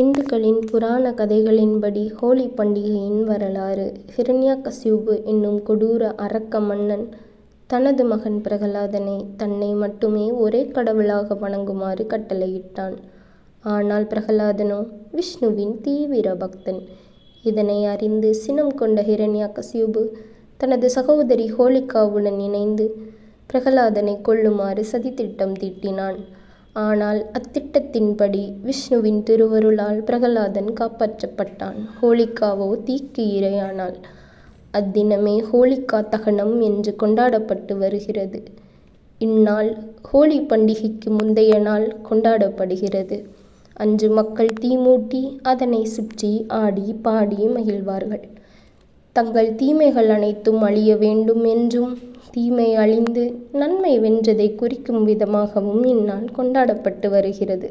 இந்துக்களின் புராண கதைகளின்படி ஹோலி பண்டிகையின் வரலாறு ஹிரண்யகசிபு என்னும் கொடூர அரக்க மன்னன் தனது மகன் பிரகலாதனை தன்னை மட்டுமே ஒரே கடவுளாக வணங்குமாறு கட்டளையிட்டான். ஆனால் பிரகலாதனோ விஷ்ணுவின் தீவிர பக்தன். இதனை அறிந்து சினம் கொண்ட ஹிரண்யகசிபு தனது சகோதரி ஹோலிகாவுடன் இணைந்து பிரகலாதனை கொல்லுமாறு சதித்திட்டம் தீட்டினான். ஆனால் அத்திட்டத்தின்படி விஷ்ணுவின் திருவருளால் பிரகலாதன் காப்பாற்றப்பட்டான். ஹோலிகாவோ தீக்கு இரையானாள். அத்தினமே ஹோலிகா தகனம் என்று கொண்டாடப்பட்டு வருகிறது. இந்நாள் ஹோலி பண்டிகைக்கு முந்தைய நாள் கொண்டாடப்படுகிறது. அன்று மக்கள் தீ மூட்டி அதனை சுற்றி ஆடி பாடி மகிழ்வார்கள். தங்கள் தீமைகள் அனைத்தும் அழிய வேண்டும் என்றும் தீமை அழிந்து நன்மை வென்றதை குறிக்கும் விதமாகவும் இந்நாள் கொண்டாடப்பட்டு வருகிறது.